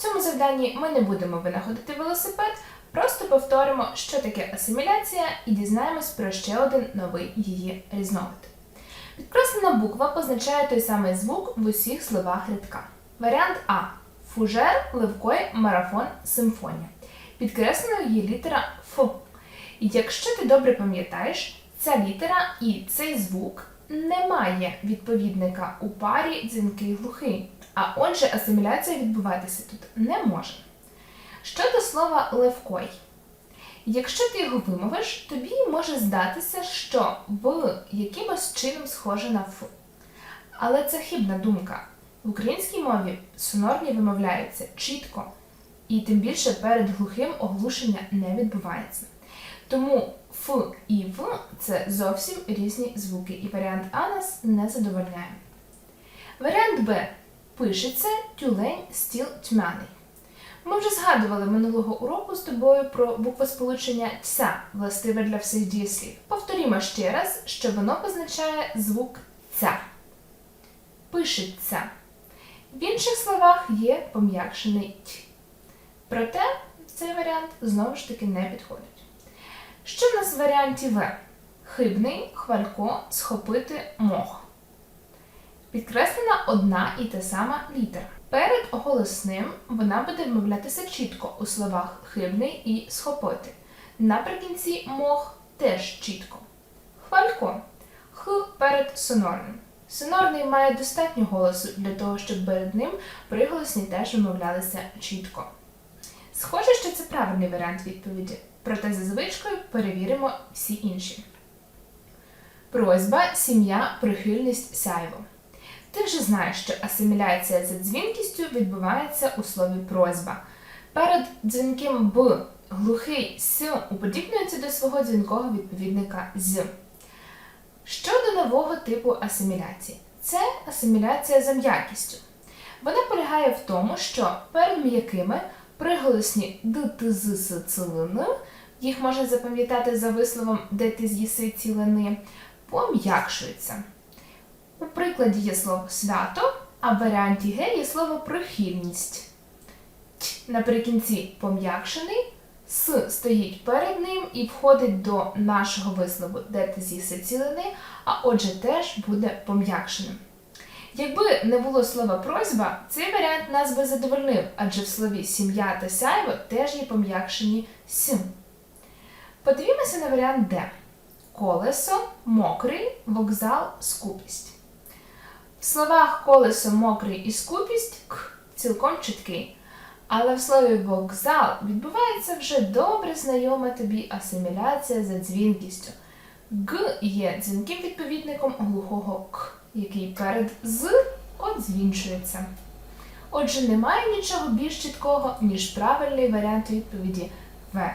В цьому завданні ми не будемо винаходити велосипед, просто повторимо, що таке асиміляція, і дізнаємось про ще один новий її різновид. Підкреслена буква позначає той самий звук в усіх словах рядка. Варіант А. Фужер, левкой, марафон, симфонія. Підкреслена є літера Ф. І якщо ти добре пам'ятаєш, ця літера і цей звук не має відповідника у парі дзвінкий глухий, а отже асиміляція відбуватися тут не може. Щодо слова левкой. Якщо ти його вимовиш, тобі може здатися, що в якимось чином схоже на Ф. Але це хибна думка. В українській мові сонорні вимовляються чітко, і тим більше перед глухим оглушення не відбувається. Тому Ф і В це зовсім різні звуки, і варіант А нас не задовольняє. Варіант Б пишеться тюлень стіл тьмяний. Ми вже згадували минулого уроку з тобою про буквосполучення ця, властиве для всіх дієслів. Повторімо ще раз, що воно позначає звук ця. Пишеться. В інших словах є пом'якшений т. Проте цей варіант знову ж таки не підходить. Що в нас в варіанті В? Хибний, хвалько, схопити, мох. Підкреслена одна і та сама літера. Перед голосним вона буде вимовлятися чітко у словах хибний і схопити. Наприкінці мох теж чітко. Хвалько. Х перед сонорним. Сонорний має достатньо голосу для того, щоб перед ним приголосні теж вимовлялися чітко. Схоже, що це правильний варіант відповіді, проте за звичкою перевіримо всі інші. Просьба, сім'я, прихильність, сяйво. Ти вже знаєш, що асиміляція за дзвінкістю відбувається у слові просьба. Перед дзвінким Б глухий С уподібнюється до свого дзвінкого відповідника з. Щодо нового типу асиміляції, це асиміляція за м'якістю. Вона полягає в тому, що перед м'якими приголосні д, т, з, с, ц, їх можна запам'ятати за висловом де ти з'їси цілини, пом'якшуються. У прикладі є слово свято, а в варіанті Г є слово прихильність. Т наприкінці пом'якшений, С стоїть перед ним і входить до нашого вислову, де ти з'їси цілини, а отже теж буде пом'якшеним. Якби не було слова просьба, цей варіант нас би задовольнив, адже в слові сім'я та сяйво теж є пом'якшені с. Подивімося на варіант Д. Колесо, мокрий, вокзал, скупість. В словах колесо, мокрий і скупість к цілком чіткий. Але в слові вокзал відбувається вже добре знайома тобі асиміляція за дзвінкістю. Г є дзвінким відповідником глухого к, який перед з одзвінчується. Отже, немає нічого більш чіткого, ніж правильний варіант відповіді В.